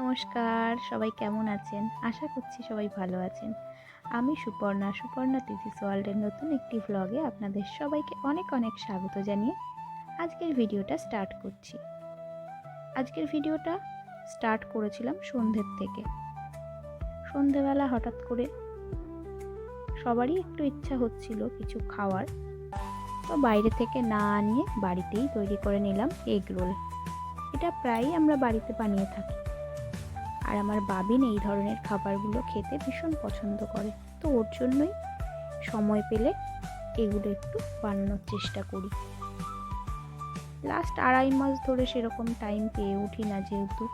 নমস্কার, সবাই কেমন আছেন? আশা করছি সবাই ভালো আছেন। আমি সুপর্ণা সুপর্ণা তিথিস ওয়ার্ল্ডের নতুন একটি ভ্লগে আপনাদের সবাইকে অনেক অনেক স্বাগত জানিয়ে আজকের ভিডিওটা স্টার্ট করছি। আজকের ভিডিওটা স্টার্ট করেছিলাম সন্ধ্যের থেকে। সন্ধেবেলা হঠাৎ করে সবারই একটু ইচ্ছা হচ্ছিল কিছু খাওয়ার। তো বাইরে থেকে না আনিয়ে বাড়িতেই তৈরি করে নিলাম এগ রোল এটা প্রায়ই আমরা বাড়িতে বানিয়ে থাকি। আর আমার বাবিন এই ধরনের খাবারগুলো খেতে ভীষণ পছন্দ করে। তো ওর জন্যই সময় পেলে এগুলো একটু বানানোর চেষ্টা করি। লাস্ট আড়াই মাস ধরে সেরকম টাইম পেয়ে উঠি না যেহেতু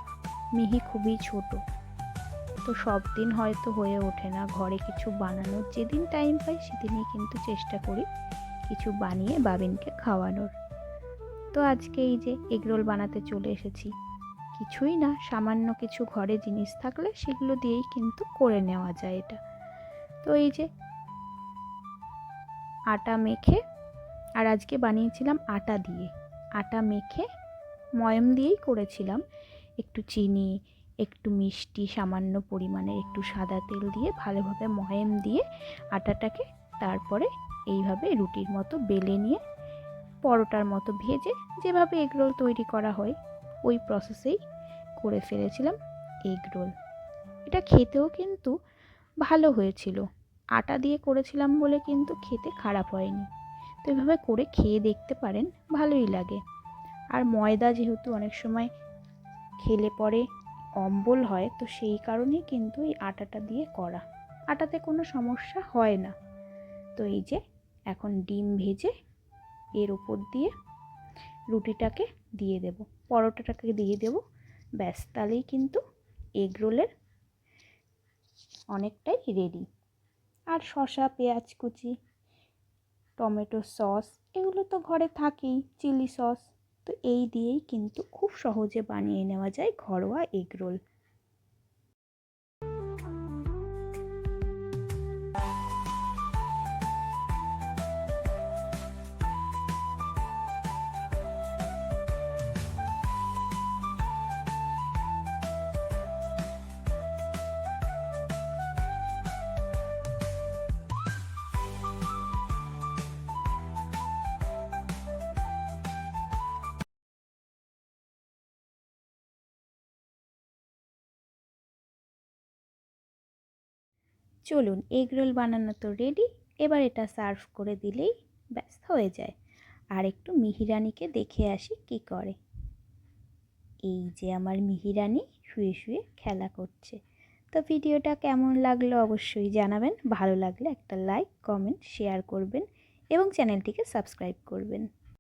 মিহি খুবই ছোট। তো সব দিন হয়তো হয়ে ওঠে না ঘরে কিছু বানানোর। যেদিন টাইম পাই সেদিনই কিন্তু চেষ্টা করি কিছু বানিয়ে বাবিনকে খাওয়ানোর। তো আজকে এই যে এগরোল বানাতে চলে এসেছি। কিছুই না, সামান্য কিছু ঘরে জিনিস থাকলে সেগুলো দিয়েই কিন্তু করে নেওয়া যায় এটা। তো এই যে আটা মেখে, আর আজকে বানিয়েছিলাম আটা দিয়ে। আটা মেখে ময়ম দিয়েই করেছিলাম। একটু চিনি, একটু মিষ্টি, সামান্য পরিমাণে একটু সাদা তেল দিয়ে ভালোভাবে ময়ম দিয়ে আটাটাকে তারপরে এইভাবে রুটির মতো বেলে নিয়ে পরোটার মতো ভেজে যেভাবে এগরোল তৈরি করা হয় ওই প্রসেসেই করে ফেলেছিলাম এগ রোল এটা খেতেও কিন্তু ভালো হয়েছিল। আটা দিয়ে করেছিলাম বলে কিন্তু খেতে খারাপ হয়নি। তো এভাবে করে খেয়ে দেখতে পারেন, ভালোই লাগে। আর ময়দা যেহেতু অনেক সময় খেলে পরে অম্বল হয়, তো সেই কারণে কিন্তু এই আটাটা দিয়ে করা। আটাতে কোনো সমস্যা হয় না। তো এই যে, এখন ডিম ভেজে এর উপর দিয়ে রুটিটাকে দিয়ে দেব। পরোটাটাকে দিয়ে দেব। ব্যাস, তাহলেই কিন্তু এগ রোলের অনেকটাই রেডি আর শসা, পেঁয়াজ কুচি, টমেটো সস, এগুলো তো ঘরে থাকেই, চিলি সস। তো এই দিয়েই কিন্তু খুব সহজে বানিয়ে নেওয়া যায় ঘরোয়া এগ রোল চলুন এগ রোল বানানো তো রেডি এবার এটা সার্ভ করে দিলেই ব্যাস, হয়ে যায়। আর একটু মিহিরানিকে দেখে আসি কি করে। এই যে আমার মিহিরানি শুয়ে শুয়ে খেলা করছে। তো ভিডিওটা কেমন লাগল অবশ্যই জানাবেন। ভালো লাগলে একটা লাইক কমেন্ট শেয়ার করবেন এবং চ্যানেলটিকে সাবস্ক্রাইব করবেন।